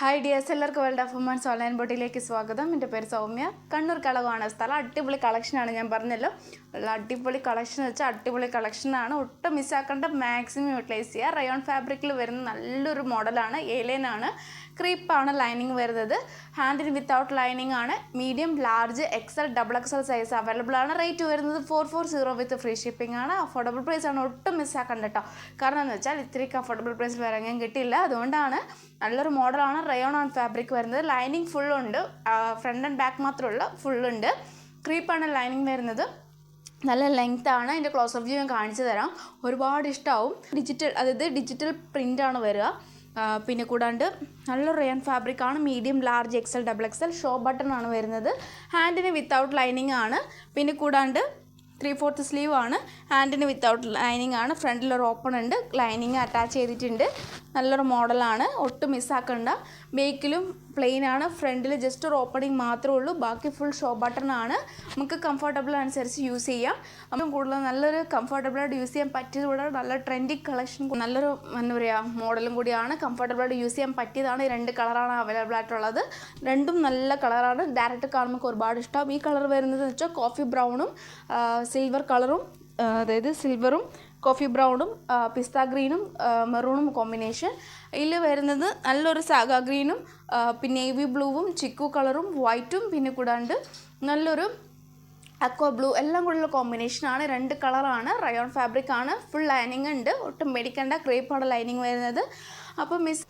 Hi dears എല്ലാവർക്കും world of womens online ബോട്ടിലേക്ക് സ്വാഗതം. എന്റെ പേര് സൗമ്യ. കണ്ണൂർ കളവാണ് സ്ഥലം. അടിപൊളി കളക്ഷനാണ് ഞാൻ പറഞ്ഞല്ലോ. ഉള്ള അടിപൊളി കളക്ഷൻ വെച്ചാൽ അടിപൊളി കളക്ഷനാണ് ഒട്ടും മിസ്സാക്കേണ്ട മാക്സിമം യൂട്ടിലൈസ് ചെയ്യുക റയോൺ ഫാബ്രിക്കിൽ വരുന്ന നല്ലൊരു മോഡലാണ് ഏലേനാണ് ക്രീപ്പാണ് ലൈനിങ് വരുന്നത്. ഹാൻഡിൽ വിത്തൗട്ട് ലൈനിങ് ആണ്. Medium large XL double XL size available ആണ്. റേറ്റ് വരുന്നത് four four zero with free shipping ആണ്. അഫോർഡബിൾ പ്രൈസ് ആണ്. ഒട്ടും മിസ്സാക്കണ്ട കേട്ടോ കാരണം എന്ന് വെച്ചാൽ ഇത്രയ്ക്ക് അഫോർഡബിൾ പ്രൈസിൽ വരാൻ കിട്ടില്ല അതുകൊണ്ടാണ് നല്ലൊരു മോഡലാണ് റയോൺ ഓൺ ഫാബ്രിക് വരുന്നത്. ലൈനിങ് ഫുള്ളുണ്ട് ഫ്രണ്ട് ആൻഡ് ബാക്ക് മാത്രമുള്ള ഫുള്ളുണ്ട് ക്രീപ്പാണ് ലൈനിങ് വരുന്നത്. നല്ല ലെങ്ത് ആണ്. അതിന്റെ ക്ലോസ് ഓഫ് വ്യൂ ഞാൻ കാണിച്ചു തരാം. ഒരുപാട് ഇഷ്ടമാവും ഡിജിറ്റൽ അതായത് ഡിജിറ്റൽ പ്രിന്റ് ആണ് വരിക. പിന്നെ കൂടാണ്ട് നല്ല റയൺ ഫാബ്രിക് ആണ്. Medium large XL double XL show button ആണ് വരുന്നത്. ഹാൻഡിന് വിത്തൗട്ട് ലൈനിങ് ആണ്. പിന്നെ കൂടാണ്ട് ത്രീ ഫോർത്ത് സ്ലീവ് ആണ് ഹാൻഡിന് വിത്തൗട്ട് ലൈനിങ് ആണ്. ഫ്രണ്ടിൽ ഒരു ഓപ്പൺ ഉണ്ട്. ലൈനിങ് അറ്റാച്ച് ചെയ്തിട്ടുണ്ട്. നല്ലൊരു മോഡലാണ്. ഒട്ടും മിസ്സാക്കണ്ട. ബേക്കിലും പ്ലെയിൻ ആണ് ഫ്രണ്ടിൽ ജസ്റ്റ് ഒരു ഓപ്പണിംഗ് മാത്രമേ ഉള്ളൂ. ബാക്കി ഫുൾ ഷോ ബട്ടൺ ആണ് നമുക്ക് കംഫർട്ടബിൾ അനുസരിച്ച് യൂസ് ചെയ്യാം. അപ്പം കൂടുതൽ നല്ലൊരു കംഫർട്ടബിളായിട്ട് യൂസ് ചെയ്യാൻ പറ്റിയത് കൂടെ നല്ല ട്രെൻഡി കളക്ഷൻ നല്ലൊരു എന്താ പറയുക മോഡലും കൂടിയാണ്. കംഫർട്ടബിളായിട്ട് യൂസ് ചെയ്യാൻ പറ്റിയതാണ്. ഈ രണ്ട് കളറാണ് അവൈലബിൾ ആയിട്ടുള്ളത്. രണ്ടും നല്ല കളറാണ് ഡയറക്റ്റ് കാണുമ്പോൾ ഒരുപാട് ഇഷ്ടം. ഈ കളർ വരുന്നത് വെച്ചാൽ കോഫി ബ്രൗണും സിൽവർ കളറും അതായത് സിൽവറും കോഫി ബ്രൗണും പിസ്ത ഗ്രീനും മെറൂണും കോമ്പിനേഷൻ. ഇതിൽ വരുന്നത് നല്ലൊരു സാഗ ഗ്രീനും പിന്നെ നേവി ബ്ലൂവും ചിക്കു കളറും വൈറ്റും പിന്നെ കൂടാണ്ട് നല്ലൊരു അക്വ ബ്ലൂ എല്ലാം കൂടെയുള്ള കോമ്പിനേഷനാണ് രണ്ട് കളറാണ് റയോൺ ഫാബ്രിക് ആണ്. ഫുൾ ലൈനിങ് ഉണ്ട്. ഒട്ടും മേടിക്കേണ്ട ക്രേപ്പാണ് ലൈനിങ് വരുന്നത്. അപ്പോൾ മിസ്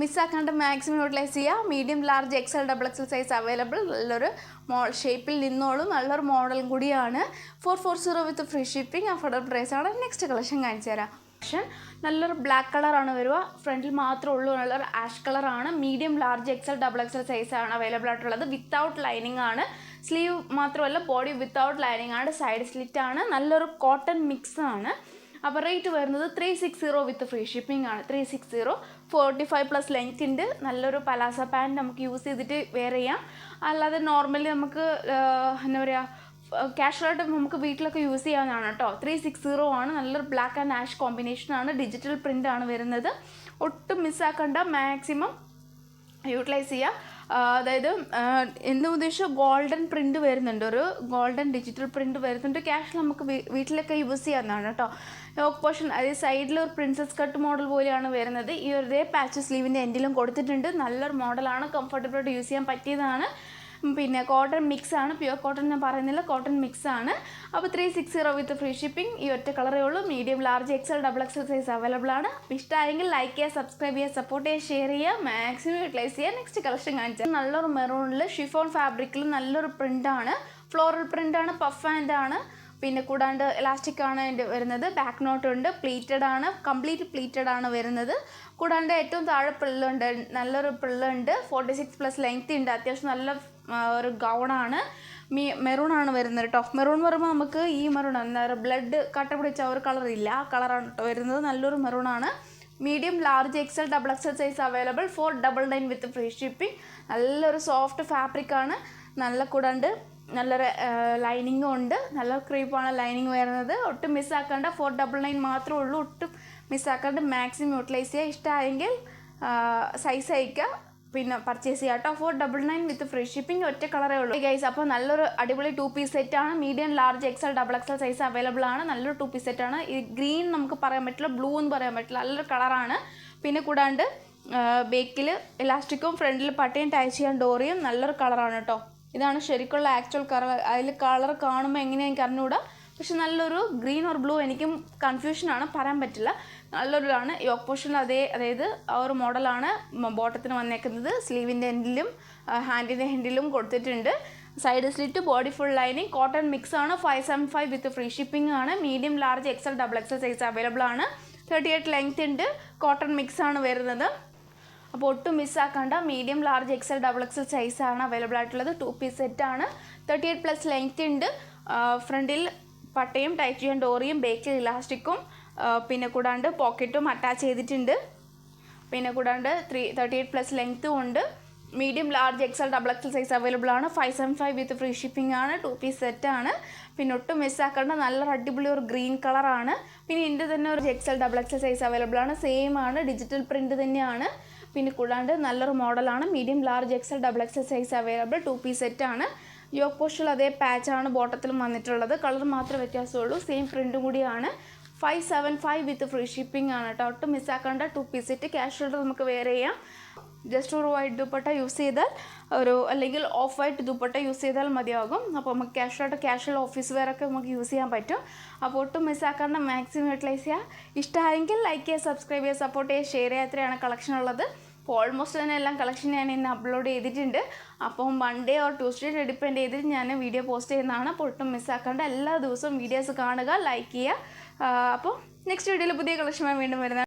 മിസ്സാക്കാണ്ട് മാക്സിമം യൂട്ടിലൈസ് ചെയ്യുക medium large XL double XL size available നല്ലൊരു മോൾ ഷേപ്പിൽ നിന്നോളും. നല്ലൊരു മോഡലും കൂടിയാണ്. Four four zero with free shipping affordable ആണ്. നെക്സ്റ്റ് കളക്ഷൻ കാണിച്ചു തരാം. കളക്ഷൻ നല്ലൊരു ബ്ലാക്ക് കളറാണ് വരിക. ഫ്രണ്ടിൽ മാത്രമേ ഉള്ളൂ. നല്ലൊരു ആഷ് കളറാണ് medium large XL double XL size ആണ് അവൈലബിൾ ആയിട്ടുള്ളത്. വിത്തൗട്ട് ലൈനിങ് ആണ്. സ്ലീവ് മാത്രമല്ല ബോഡി വിത്തൗട്ട് ലൈനിങ് ആണ്. സൈഡ് സ്ലിറ്റ് ആണ്. നല്ലൊരു കോട്ടൺ മിക്സ് ആണ്. അപ്പോൾ റേറ്റ് വരുന്നത് three six zero with free shipping ആണ്. Three six zero forty five plus length ഉണ്ട്. നല്ലൊരു പലാസ പാന്റ് നമുക്ക് യൂസ് ചെയ്തിട്ട് വെയർ ചെയ്യാം. അല്ലാതെ നോർമലി നമുക്ക് എന്താ പറയുക ക്യാഷ്വലായിട്ട് നമുക്ക് വീട്ടിലൊക്കെ യൂസ് ചെയ്യാവുന്നതാണ് കേട്ടോ. ത്രീ സിക്സ് സീറോ ആണ്. നല്ലൊരു ബ്ലാക്ക് ആൻഡ് ആഷ് കോമ്പിനേഷൻ ആണ്. ഡിജിറ്റൽ പ്രിന്റ് ആണ് വരുന്നത്. ഒട്ടും മിസ്സാക്കണ്ട മാക്സിമം യൂട്ടിലൈസ് ചെയ്യുക അതായത് എന്ത് ഉദ്ദേശിച്ച ഗോൾഡൻ പ്രിന്റ് വരുന്നുണ്ട്. ഒരു ഗോൾഡൻ ഡിജിറ്റൽ പ്രിന്റ് വരുന്നുണ്ട്. ക്യാഷ് നമുക്ക് വീട്ടിലൊക്കെ യൂസ് ചെയ്യാവുന്നതാണ് കേട്ടോ. യോക്ക് പോർഷൻ അതായത് സൈഡിൽ ഒരു പ്രിൻസസ് കട്ട് മോഡൽ പോലെയാണ് വരുന്നത്. ഈ ഒരു പാച്ച് സ്ലീവിന്റെ എൻഡിലും കൊടുത്തിട്ടുണ്ട്. നല്ലൊരു മോഡലാണ് കംഫർട്ടബിളായിട്ട് യൂസ് ചെയ്യാൻ പറ്റിയതാണ്. പിന്നെ കോട്ടൺ മിക്സ് ആണ് പ്യുവർ കോട്ടൺ ഞാൻ പറയുന്നില്ല. കോട്ടൺ മിക്സ് ആണ് അപ്പോൾ three six zero with free shipping ഈ ഒറ്റ കളറേ ഉള്ളൂ. Medium large XL double XL size available ആണ്. ഇഷ്ടമായെങ്കിൽ ലൈക്ക് ചെയ്യുക സബ്സ്ക്രൈബ് ചെയ്യുക സപ്പോർട്ട് ചെയ്യുക ഷെയർ ചെയ്യുക. മാക്സിമം യൂട്ടിലൈസ് ചെയ്യുക. നെക്സ്റ്റ് കളക്ഷൻ കാണിച്ചാൽ നല്ലൊരു മെറൂണിൽ ഷിഫോൺ ഫാബ്രിക്കിൽ നല്ലൊരു പ്രിന്റാണ് ഫ്ലോറൽ പ്രിന്റാണ് പഫ് ആൻഡ് ആണ്. പിന്നെ കൂടാണ്ട് ഇലാസ്റ്റിക് ആണ് അതിന്റെ വരുന്നത്. ബാക്ക് നോട്ട് ഉണ്ട്. പ്ലീറ്റഡ് ആണ്. കംപ്ലീറ്റ് പ്ലീറ്റഡ് ആണ് വരുന്നത്. കൂടാണ്ട് ഏറ്റവും താഴെ പിള്ളുണ്ട് നല്ലൊരു പിള്ളുണ്ട് ഫോർട്ടി സിക്സ് പ്ലസ് ലെങ്ത് ഉണ്ട്. അത്യാവശ്യം നല്ല ഒരു ഗൗണാണ്. മീ മെറൂൺ ആണ് വരുന്നത് കേട്ടോ മെറൂൺ എന്ന് പറയുമ്പോൾ നമുക്ക് ഈ മെറൂൺ എന്താ പറയുക ബ്ലഡ് കട്ട പിടിച്ച ഒരു കളർ ഇല്ല. ആ കളറാണ് കേട്ടോ വരുന്നത്. നല്ലൊരു മെറൂൺ ആണ്. Medium large XL double XL size available four double nine with free shipping നല്ലൊരു സോഫ്റ്റ് ഫാബ്രിക് ആണ്. നല്ല കൂടാണ്ട്. നല്ലൊരു ലൈനിങ്ങും ഉണ്ട്. നല്ല ക്രീപ്പാണ് ലൈനിങ് വരുന്നത്. ഒട്ടും മിസ്സാക്കേണ്ട ഫോർ ഡബിൾ നയൻ മാത്രമേ ഉള്ളൂ. ഒട്ടും മിസ്സാക്കാണ്ട് മാക്സിമം യൂട്ടിലൈസ് ചെയ്യുക ഇഷ്ടമായെങ്കിൽ സൈസ് അയക്കുക പിന്നെ പർച്ചേസ് ചെയ്യാം. കേട്ടോ four double nine with free shipping ഒറ്റ കളറേ ഉള്ളൂ. ഗൈസ് അപ്പോൾ നല്ലൊരു അടിപൊളി ടു പീസ് സെറ്റ് ആണ്. Medium large XL double XL size available ആണ്. നല്ലൊരു ടു പീസ് സെറ്റ് ആണ്. ഈ ഗ്രീൻ നമുക്ക് പറയാൻ പറ്റില്ല ബ്ലൂ എന്ന് പറയാൻ പറ്റില്ല. നല്ലൊരു കളറാണ് പിന്നെ കൂടാണ്ട് ബേക്കിൽ ഇലാസ്റ്റിക്കും ഫ്രണ്ടിൽ പട്ടയും ടൈച്ച് ചെയ്യാൻ ഡോറിയും നല്ലൊരു കളറാണ് കേട്ടോ ഇതാണ് ശരിക്കുള്ള ആക്ച്വൽ കളർ അതിൽ കളർ കാണുമ്പോൾ എങ്ങനെയാണ് എനിക്ക് അറിഞ്ഞുകൂടാ പക്ഷെ നല്ലൊരു ഗ്രീൻ ഓർ ബ്ലൂ എനിക്കും കൺഫ്യൂഷനാണ് പറയാൻ പറ്റില്ല. നല്ലൊരു ഇതാണ് യോക്ക് പോർഷൻ അതേ അതായത് ആ ഒരു മോഡലാണ് ബോട്ടത്തിന് വന്നേക്കുന്നത്. സ്ലീവിന്റെ എൻഡിലും ഹാൻഡിന്റെ എൻഡിലും കൊടുത്തിട്ടുണ്ട്. Side slit body full lining cotton mix ആണ് five seven five with free shipping ആണ്. Medium large XL double XL size available ആണ്. തേർട്ടി എയ്റ്റ് ലെങ്ത് ഉണ്ട്. കോട്ടൺ മിക്സ് ആണ് വരുന്നത്. അപ്പോൾ ഒട്ടും മിസ്സാക്കണ്ട medium large XL double XL ആണ് അവൈലബിൾ ആയിട്ടുള്ളത്. ടു പീസ് സെറ്റാണ്. തേർട്ടി എയ്റ്റ് പ്ലസ് ലെങ്ത് ഉണ്ട്. ഫ്രണ്ടിൽ പട്ടയും ടൈറ്റ് ചെയ്യാൻ ഡോറിയും ചെയ്ത ഇലാസ്റ്റിക്കും പിന്നെ കൂടാണ്ട് പോക്കറ്റും അറ്റാച്ച് ചെയ്തിട്ടുണ്ട്. പിന്നെ കൂടാണ്ട് ത്രീ തേർട്ടി എയ്റ്റ് പ്ലസ് ലെങ്ത്തും ഉണ്ട്. Medium large XL double XL size available ആണ്. Five seven five with free shipping ആണ്. ടു പീസ് സെറ്റ് ആണ്. പിന്നെ ഒട്ടും മിസ്സാക്കേണ്ട നല്ല അടിപൊളി ഒരു ഗ്രീൻ കളറാണ് പിന്നെ ഇതിന്റെ തന്നെ ഒരു XL double XL size available ആണ്. സെയിം ആണ് ഡിജിറ്റൽ പ്രിന്റ് തന്നെയാണ്. പിന്നെ കൂടാണ്ട് നല്ലൊരു മോഡലാണ് medium large XL double XL size available two piece സെറ്റാണ് യോക്ക് പോസ്റ്റിൽ അതേ പാച്ചാണ് ബോട്ടത്തിലും വന്നിട്ടുള്ളത്. കളർ മാത്രമേ വ്യത്യാസമുള്ളൂ. സെയിം പ്രിന്റും കൂടിയാണ്. Five seven five with free shipping ആണ് കേട്ടോ. ഒട്ടും മിസ്സാക്കേണ്ട two piece set cash order നമുക്ക് വെയർ ചെയ്യാം. ജസ്റ്റ് ഒരു വൈറ്റ് ദുപ്പട്ട യൂസ് ചെയ്താൽ ഒരു അല്ലെങ്കിൽ ഓഫ് വൈറ്റ് ദുപ്പട്ട യൂസ് ചെയ്താൽ മതിയാകും. അപ്പോൾ നമുക്ക് ക്യാഷ്വലായിട്ട് ക്യാഷ്വൽ ഓഫീസ് വേറൊക്കെ നമുക്ക് യൂസ് ചെയ്യാൻ പറ്റും. അപ്പോൾ ഒട്ടും മിസ്സാക്കാണ്ട് മാക്സിമം യൂട്ടിലൈസ് ചെയ്യുക ഇഷ്ടമായെങ്കിൽ ലൈക്ക് ചെയ്യുക സബ്സ്ക്രൈബ് ചെയ്യുക സപ്പോർട്ട് ചെയ്യുക ഷെയർ ചെയ്യുക. അത്രയാണ് കളക്ഷൻ ഉള്ളത്. ഓൾമോസ്റ്റ് തന്നെ എല്ലാം കളക്ഷൻ ഞാൻ ഇന്ന് അപ്ലോഡ് ചെയ്തിട്ടുണ്ട്. അപ്പം മൺഡേ ഓർ ട്യൂസ്ഡേ ഡിപ്പെൻഡ് ചെയ്തിട്ട് ഞാൻ വീഡിയോ പോസ്റ്റ് ചെയ്യുന്നതാണ്. അപ്പോൾ ഒട്ടും മിസ്സാക്കാണ്ട് എല്ലാ ദിവസവും വീഡിയോസ് കാണുക ലൈക്ക് ചെയ്യുക. അപ്പോൾ നെക്സ്റ്റ് വീഡിയോയിൽ പുതിയ കളക്ഷനുമായി വീണ്ടും വരുന്നത്